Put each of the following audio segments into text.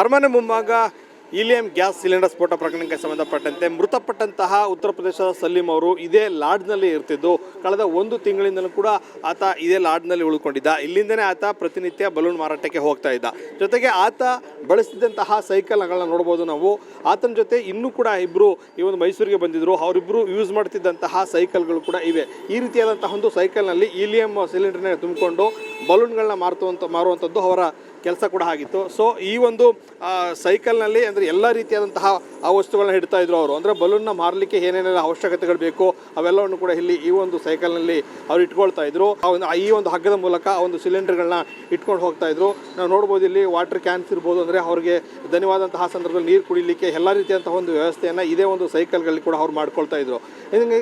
ಅರಮನೆ ಮುಂಭಾಗ ಇಲಿಯಂ gas cylinder ಸ್ಫೋಟ ಪ್ರಕರಣಕ್ಕೆ ಸಂಬಂಧಪಟ್ಟಂತೆ ಮೃತಪಟ್ಟಂತಹ ಉತ್ತರ ಪ್ರದೇಶದ ಸಲೀಂ ಅವರು ಇದೇ ಲಾಡ್ಜ್ನಲ್ಲಿ ಇರ್ತಿದ್ದು. ಕಳೆದ ಒಂದು ತಿಂಗಳಿಂದಲೂ ಕೂಡ ಆತ ಇದೇ ಲಾಡ್ಜ್ನಲ್ಲಿ ಉಳ್ಕೊಂಡಿದ್ದ. ಇಲ್ಲಿಂದನೇ ಆತ ಪ್ರತಿನಿತ್ಯ ಬಲೂನ್ ಮಾರಾಟಕ್ಕೆ ಹೋಗ್ತಾ ಇದ್ದ. ಜೊತೆಗೆ ಆತ ಬಳಸ್ತಿದ್ದಂತಹ ಸೈಕಲ್ಗಳನ್ನ ನೋಡ್ಬೋದು ನಾವು. ಆತನ ಜೊತೆ ಇನ್ನೂ ಕೂಡ ಇಬ್ಬರು ಈ ಒಂದು ಮೈಸೂರಿಗೆ ಬಂದಿದ್ದರು ಅವರಿಬ್ಬರು ಯೂಸ್ ಮಾಡ್ತಿದ್ದಂತಹ ಸೈಕಲ್ಗಳು ಕೂಡ ಇವೆ. ಈ ರೀತಿಯಾದಂತಹ ಒಂದು ಸೈಕಲ್ನಲ್ಲಿ ಇಲಿಯಂ ಸಿಲಿಂಡರ್ನ ತುಂಬಿಕೊಂಡು ಬಲೂನ್ಗಳನ್ನ ಮಾರುವಂಥ ಮಾರುವಂಥದ್ದು ಅವರ ಕೆಲಸ ಕೂಡ ಆಗಿತ್ತು. ಸೊ ಈ ಒಂದು ಸೈಕಲ್ನಲ್ಲಿ ಅಂದರೆ ಎಲ್ಲ ರೀತಿಯಾದಂತಹ ಆ ವಸ್ತುಗಳನ್ನ ಇಡ್ತಾ ಇದ್ರು ಅವರು. ಅಂದರೆ ಬಲೂನ್ನ ಮಾರಲಿಕ್ಕೆ ಏನೇನೆಲ್ಲ ಅವಶ್ಯಕತೆಗಳು ಬೇಕು, ಅವೆಲ್ಲವನ್ನು ಕೂಡ ಇಲ್ಲಿ ಈ ಒಂದು ಸೈಕಲ್ನಲ್ಲಿ ಅವ್ರು ಇಟ್ಕೊಳ್ತಾ ಇದ್ರು. ಈ ಒಂದು ಹಗ್ಗದ ಮೂಲಕ ಆ ಒಂದು ಸಿಲಿಂಡರ್ಗಳನ್ನ ಇಟ್ಕೊಂಡು ಹೋಗ್ತಾ ಇದ್ರು. ನಾವು ನೋಡ್ಬೋದು ಇಲ್ಲಿ ವಾಟರ್ ಕ್ಯಾನ್ಸ್ ಇರ್ಬೋದು ಅಂದರೆ ಅವ್ರಿಗೆ ಧನ್ಯವಾದಂತಹ ಸಂದರ್ಭದಲ್ಲಿ ನೀರು ಕುಡಿಲಿಕ್ಕೆ ಎಲ್ಲ ರೀತಿಯಂತಹ ಒಂದು ವ್ಯವಸ್ಥೆಯನ್ನು ಇದೇ ಒಂದು ಸೈಕಲ್ಗಳಲ್ಲಿ ಕೂಡ ಅವ್ರು ಮಾಡ್ಕೊಳ್ತಾ ಇದ್ರು.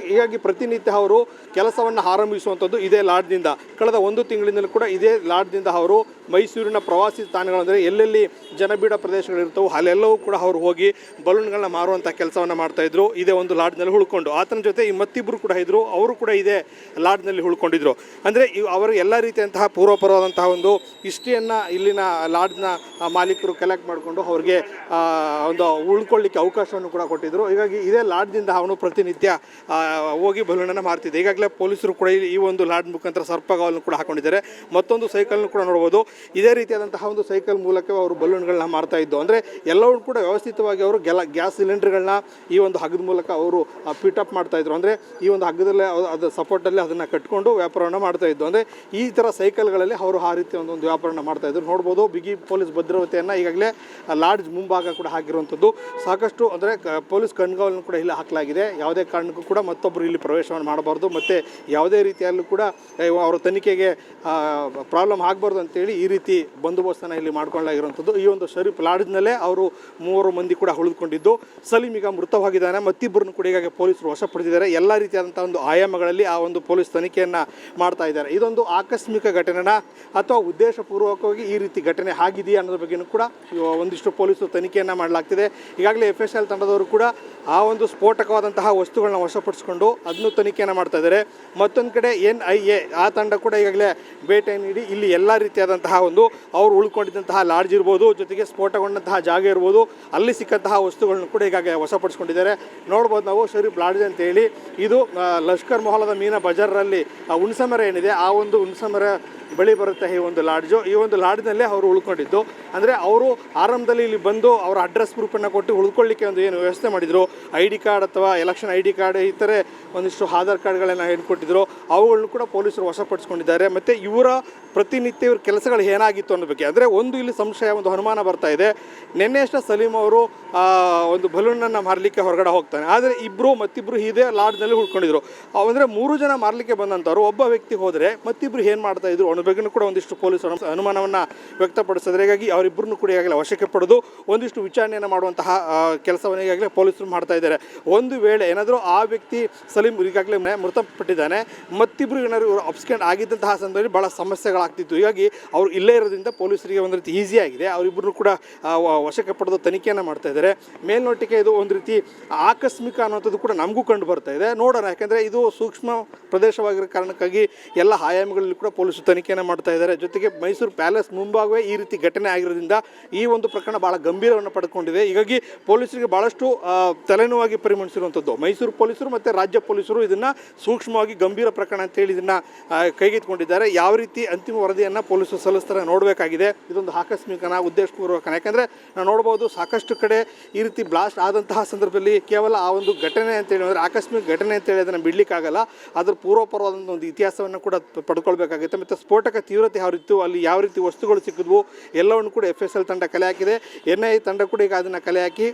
ಹೀಗಾಗಿ- ಪ್ರತಿನಿತ್ಯ ಅವರು ಕೆಲಸವನ್ನು ಆರಂಭಿಸುವಂಥದ್ದು ಇದೇ ಲಾಡ್ನಿಂದ ಕಳೆದ ಒಂದು ತಿಂಗಳಿಂದಲೂ ಕೂಡ ಇದೇ ಲಾಡ್ನಿಂದ ಅವರು ಮೈಸೂರಿನ ಪ್ರವಾಸಿ ತಾಣಗಳಂದರೆ ಎಲ್ಲೆಲ್ಲಿ ಜನಬೀಡ ಪ್ರದೇಶಗಳಿರ್ತವೋ ಅಲ್ಲೆಲ್ಲವೂ ಕೂಡ ಅವರು ಹೋಗಿ ಬಲೂನ್ಗಳನ್ನ ಮಾರುವಂಥ ಕೆಲಸವನ್ನು ಮಾಡ್ತಾಯಿದ್ರು ಇದೇ ಒಂದು ಲಾಡ್ಜ್ನಲ್ಲಿ ಉಳ್ಕೊಂಡು ಆತನ ಜೊತೆ ಈ ಮತ್ತಿಬ್ಬರು ಕೂಡ ಇದ್ದರು ಅವರು ಕೂಡ ಇದೇ ಲಾಡ್ಜ್ನಲ್ಲಿ ಉಳ್ಕೊಂಡಿದ್ರು. ಅಂದರೆ ಇವು ಅವರು ಎಲ್ಲ ರೀತಿಯಂತಹ ಪೂರ್ವಪರವಾದಂತಹ ಒಂದು ಹಿಸ್ಟ್ರಿಯನ್ನು ಇಲ್ಲಿನ ಲಾಡ್ಜ್ನ ಮಾಲೀಕರು ಕಲೆಕ್ಟ್ ಮಾಡಿಕೊಂಡು ಅವ್ರಿಗೆ ಒಂದು ಉಳ್ಕೊಳ್ಳಿಕ್ಕೆ ಅವಕಾಶವನ್ನು ಕೂಡ ಕೊಟ್ಟಿದ್ದರು ಹೀಗಾಗಿ ಇದೇ ಲಾಡ್ಜ್ನಿಂದ ಅವನು ಪ್ರತಿನಿತ್ಯ ಹೋಗಿ ಬಲೂನನ್ನು ಮಾರ್ತಿದ್ದೆ. ಈಗಾಗಲೇ ಪೊಲೀಸರು ಕೂಡ ಈ- ಒಂದು ಲಾಡ್ ಮುಖಾಂತರ ಸರ್ಪಗಾವಲನ್ನು ಕೂಡ ಹಾಕೊಂಡಿದ್ದಾರೆ. ಮತ್ತೊಂದು ಸೈಕಲ್ನು ಕೂಡ ನೋಡ್ಬೋದು. ಇದೇ ರೀತಿಯಾದಂತಹ ಒಂದು ಸೈಕಲ್ ಮೂಲಕ ಅವರು ಬಲೂನ್ಗಳನ್ನ ಮಾಡ್ತಾ ಇದ್ದು, ಅಂದರೆ ಎಲ್ಲವೂ ಕೂಡ ವ್ಯವಸ್ಥಿತವಾಗಿ ಅವರು ಗೆಲ, ಗ್ಯಾಸ್ ಸಿಲಿಂಡರ್ಗಳನ್ನ ಈ ಒಂದು ಹಗ್ಗದ ಮೂಲಕ ಅವರು ಪಿಟಪ್ ಮಾಡ್ತಾ ಇದ್ರು. ಅಂದರೆ ಈ ಒಂದು ಹಗ್ಗದಲ್ಲೇ ಅದು ಸಪೋರ್ಟಲ್ಲಿ ಅದನ್ನು ಕಟ್ಕೊಂಡು ವ್ಯಾಪಾರವನ್ನು ಮಾಡ್ತಾ ಇದ್ದು. ಅಂದರೆ ಈ ಥರ ಸೈಕಲ್ಗಳಲ್ಲಿ ಅವರು ಆ ರೀತಿ ಒಂದು ಒಂದು ವ್ಯಾಪಾರನ ಮಾಡ್ತಾ ಇದ್ರು. ನೋಡ್ಬೋದು ಬಿಗಿ ಪೊಲೀಸ್ ಭದ್ರತೆಯನ್ನು ಈಗಾಗಲೇ ಲಾಡ್ಜ್ ಮುಂಭಾಗ ಕೂಡ ಹಾಕಿರುವಂಥದ್ದು. ಸಾಕಷ್ಟು ಅಂದರೆ ಪೊಲೀಸ್ ಕಣ್ಗಾವಲನ್ನು ಕೂಡ ಇಲ್ಲಿ ಹಾಕಲಾಗಿದೆ. ಯಾವುದೇ ಕಾರಣಕ್ಕೂ ಕೂಡ ಮತ್ತೊಬ್ಬರು ಇಲ್ಲಿ ಪ್ರವೇಶವನ್ನು ಮಾಡಬಾರ್ದು. ಮತ್ತು ಯಾವುದೇ ರೀತಿಯಲ್ಲೂ ಕೂಡ ಅವರ ತನಿಖೆಗೆ ಪ್ರಾಬ್ಲಮ್ ಆಗಬಾರ್ದು ಅಂತೇಳಿ ಈ ರೀತಿ ಬಂದೋಬಸ್ತನ್ನು ಇಲ್ಲಿ ಮಾಡ್ಕೊಳ್ಳಾಗಿರುವಂಥದ್ದು ಈ ಒಂದು ಶರೀಫ್ ಲಾಡ್ಜ್ನಲ್ಲೇ ಅವರು ಮೂವರು ಮಂದಿ ಕೂಡ ಉಳಿದುಕೊಂಡಿದ್ದು. ಸಲೀಮ್ ಈಗ ಮೃತವಾಗಿದ್ದಾನೆ. ಮತ್ತಿಬ್ಬರನ್ನು ಕೂಡ ಈಗಾಗಲೇ ಪೊಲೀಸರು ವಶಪಡಿಸಿದ್ದಾರೆ. ಎಲ್ಲ ರೀತಿಯಾದಂಥ ಒಂದು ಆಯಾಮಗಳಲ್ಲಿ ಆ ಒಂದು ಪೊಲೀಸ್ ತನಿಖೆಯನ್ನು ಮಾಡ್ತಾ ಇದ್ದಾರೆ. ಇದೊಂದು ಆಕಸ್ಮಿಕ ಘಟನೆನ ಅಥವಾ ಉದ್ದೇಶಪೂರ್ವಕವಾಗಿ ಈ ರೀತಿ ಘಟನೆ ಆಗಿದೆಯಾ ಅನ್ನೋದ್ರ ಬಗ್ಗೆನೂ ಕೂಡ ಒಂದಿಷ್ಟು ಪೊಲೀಸರು ತನಿಖೆಯನ್ನು ಮಾಡಲಾಗ್ತಿದೆ. ಈಗಾಗಲೇ ಎಫ್ ಎಸ್ ಎಲ್ ತಂಡದವರು ಕೂಡ ಆ ಒಂದು ಸ್ಫೋಟಕವಾದಂತಹ ವಸ್ತುಗಳನ್ನ ವಶಪಡಿಸಿಕೊಂಡು ಅದನ್ನು ತನಿಖೆಯನ್ನು ಮಾಡ್ತಾ ಇದ್ದಾರೆ. ಮತ್ತೊಂದು ಕಡೆ ಎನ್ ಐ ಎ ಆ ತಂಡ ಕೂಡ ಈಗಾಗಲೇ ಭೇಟಿ ನೀಡಿ ಇಲ್ಲಿ ಎಲ್ಲ ರೀತಿಯಾದಂತಹ ಒಂದು ಅವರು ಉಳ್ಕೊಂಡಿದ್ದಂತಹ ಲಾಡ್ಜ್ ಇರ್ಬೋದು, ಜೊತೆಗೆ ಸ್ಫೋಟಗೊಂಡಂತಹ ಜಾಗ ಇರ್ಬೋದು, ಅಲ್ಲಿ ಸಿಕ್ಕಂತಹ ವಸ್ತುಗಳನ್ನು ಕೂಡ ಈಗಾಗ ವಶಪಡಿಸ್ಕೊಂಡಿದ್ದಾರೆ. ನೋಡ್ಬೋದು ನಾವು ಶರೀಫ್ ಲಾಡ್ಜ್ ಅಂತೇಳಿ ಇದು ಲಷ್ಕರ್ ಮೊಹಲದ ಮೀನಾ ಬಜಾರ್ನಲ್ಲಿ ಹುಣಸಮರ ಏನಿದೆ, ಆ ಒಂದು ಹುಣಸಮರ ಬಳಿ ಬರುತ್ತೆ ಈ ಒಂದು ಲಾಡ್ಜು. ಈ ಒಂದು ಲಾಡ್ಜ್ನಲ್ಲೇ ಅವರು ಉಳ್ಕೊಂಡಿದ್ದು. ಅಂದರೆ ಅವರು ಆರಂಭದಲ್ಲಿ ಇಲ್ಲಿ ಬಂದು ಅವರ ಅಡ್ರೆಸ್ ಪ್ರೂಫನ್ನು ಕೊಟ್ಟು ಉಳ್ಕೊಳ್ಳಿಕ್ಕೆ ಒಂದು ಏನು ವ್ಯವಸ್ಥೆ ಮಾಡಿದರು. ಐ ಡಿ ಕಾರ್ಡ್ ಅಥವಾ ಎಲೆಕ್ಷನ್ ಐ ಡಿ ಕಾರ್ಡ್, ಈ ಥರ ಒಂದಿಷ್ಟು ಆಧಾರ್ ಕಾರ್ಡ್ಗಳನ್ನು ಹೇಳ್ಕೊಟ್ಟಿದ್ರು ಅವುಗಳನ್ನು ಕೂಡ ಪೊಲೀಸರು ವಶಪಡಿಸ್ಕೊಂಡಿದ್ದಾರೆ. ಮತ್ತು ಇವರ ಪ್ರತಿನಿತ್ಯ ಇವ್ರ ಕೆಲಸಗಳು ಏನಾಗಿತ್ತು ಅನ್ನೋ ಅಂದರೆ ಒಂದು ಇಲ್ಲಿ ಸಂಶಯ, ಒಂದು ಅನುಮಾನ ಬರ್ತಾ ಇದೆ. ನಿನ್ನೆ ಅಷ್ಟೇ ಸಲೀಂ ಅವರು ಒಂದು ಬಲೂನನ್ನು ಮಾರಲಿಕ್ಕೆ ಹೊರಗಡೆ ಹೋಗ್ತಾನೆ. ಆದರೆ ಇಬ್ಬರು ಮತ್ತಿಬ್ಬರು ಇದೇ ಲಾಡ್ಜ್ನಲ್ಲಿ ಹುಡ್ಕೊಂಡಿದ್ರು. ಅಂದರೆ ಮೂರು ಜನ ಮಾರಲಿಕ್ಕೆ ಬಂದಂಥವ್ರು ಒಬ್ಬ ವ್ಯಕ್ತಿ ಹೋದರೆ ಮತ್ತಿಬ್ಬರು ಏನು ಮಾಡ್ತಾ ಇದ್ರು? ಅವನ ಬಗ್ಗೆನೂ ಕೂಡ ಒಂದಿಷ್ಟು ಪೊಲೀಸರು ಅನುಮಾನವನ್ನು ವ್ಯಕ್ತಪಡಿಸಿದ್ರೆ. ಹೀಗಾಗಿ ಅವರಿಬ್ಬರನ್ನು ಕೂಡ ಈಗಾಗಲೇ ವಶಕ್ಕೆ ಪಡೆದು. ಒಂದಿಷ್ಟು ವಿಚಾರಣೆಯನ್ನು ಮಾಡುವಂತಹ ಕೆಲಸವನ್ನು ಈಗಾಗಲೇ ಪೊಲೀಸರು ಮಾಡ್ತಾ ಇದ್ದಾರೆ. ಒಂದು ವೇಳೆ ಏನಾದರೂ ಆ ವ್ಯಕ್ತಿ ಸಲೀಂ ಈಗಾಗಲೇ ಮೃತಪಟ್ಟಿದ್ದಾನೆ ಮತ್ತಿಬ್ಬರು ಏನಾದರೂ ಇವರು ಅಬ್ಸ್ಕೆಂಡ್ ಆಗಿದ್ದಂತಹ ಸಂದರ್ಭದಲ್ಲಿ ಭಾಳ ಸಮಸ್ಯೆಗಳಾಗ್ತಿತ್ತು. ಹೀಗಾಗಿ ಅವರು ಇಲ್ಲೇ ಇರೋದ್ರಿಂದ ಪೊಲೀಸರಿಗೆ ಒಂದು ರೀತಿ ಈಸಿ ಆಗಿದೆ. ಅವರಿಬ್ಬರು ಕೂಡ ವಶಕ್ಕೆ ಪಡೆದು ತನಿಖೆಯನ್ನು ಮಾಡ್ತಾ ಇದ್ದಾರೆ. ಮೇಲ್ನೋಟಕ್ಕೆ ಇದು ಒಂದು ರೀತಿ ಆಕಸ್ಮಿಕ ಅನ್ನೋಂಥದ್ದು ಕೂಡ ನಮಗೂ ಕಂಡು ಬರ್ತಾ ಇದೆ. ನೋಡೋಣ, ಯಾಕೆಂದರೆ ಇದು ಸೂಕ್ಷ್ಮ ಪ್ರದೇಶವಾಗಿರೋ ಕಾರಣಕ್ಕಾಗಿ ಎಲ್ಲ ಆಯಾಮಗಳಲ್ಲಿ ಕೂಡ ಪೊಲೀಸರು ತನಿಖೆಯನ್ನು ಮಾಡ್ತಾ ಇದ್ದಾರೆ. ಜೊತೆಗೆ ಮೈಸೂರು ಪ್ಯಾಲೇಸ್ ಮುಂಭಾಗವೇ ಈ ರೀತಿ ಘಟನೆ ಆಗಿರೋದ್ರಿಂದ ಈ ಒಂದು ಪ್ರಕರಣ ಭಾಳ ಗಂಭೀರವನ್ನು ಪಡ್ಕೊಂಡಿದೆ. ಹೀಗಾಗಿ ಪೊಲೀಸರಿಗೆ ಭಾಳಷ್ಟು ತಲೆನೋವಾಗಿ ಪರಿಗಣಿಸಿರುವಂಥದ್ದು ಮೈಸೂರು ಪೊಲೀಸರು ಮತ್ತು ರಾಜ್ಯ ಪೊಲೀಸರು ಇದನ್ನು ಸೂಕ್ಷ್ಮವಾಗಿ ಗಂಭೀರ ಪ್ರಕರಣ ಅಂತೇಳಿ ಇದನ್ನು ಕೈಗೆತ್ತಿಕೊಂಡಿದ್ದಾರೆ. ಯಾವ ರೀತಿ ಅಂತಿಮ ವರದಿಯನ್ನು ಪೊಲೀಸರು ಸಲ್ಲಿಸ್ತಾರೆ ನೋಡಬೇಕಾಗಿದೆ. ಇದೊಂದು ಆಕಸ್ಮಿಕನ ಉದ್ದೇಶಪೂರ್ವಕನ ಯಾಕಂದರೆ ನಾವು ನೋಡ್ಬೋದು ಸಾಕಷ್ಟು ಕಡೆ ಈ ರೀತಿ ಬ್ಲಾಸ್ಟ್ ಆದಂತಹ ಸಂದರ್ಭದಲ್ಲಿ ಕೇವಲ ಆ ಒಂದು ಘಟನೆ ಅಂತೇಳಿ ಅಂದರೆ ಆಕಸ್ಮಿಕ ಘಟನೆ ಅಂತೇಳಿ ಅದನ್ನು ಬಿಡಲಿಕ್ಕಾಗಲ್ಲ. ಅದ್ರ ಪೂರ್ವಪರವಾದಂಥ ಒಂದು ಇತಿಹಾಸವನ್ನು ಕೂಡ ಪಡ್ಕೊಳ್ಬೇಕಾಗುತ್ತೆ. ಮತ್ತು ಸ್ಫೋಟಕ ತೀವ್ರತೆ ಯಾವ ರೀತಿ ಅಲ್ಲಿ ಯಾವ ರೀತಿ ವಸ್ತುಗಳು ಸಿಕ್ಕಿದ್ವು, ಎಲ್ಲವನ್ನು ಕೂಡ ಎಫ್ ಎಸ್ ಎಲ್ ತಂಡ ಕಲೆ ಹಾಕಿದೆ. ಎನ್ ಐ ತಂಡ ಕೂಡ ಈಗ ಅದನ್ನು ಕಲೆ ಹಾಕಿ.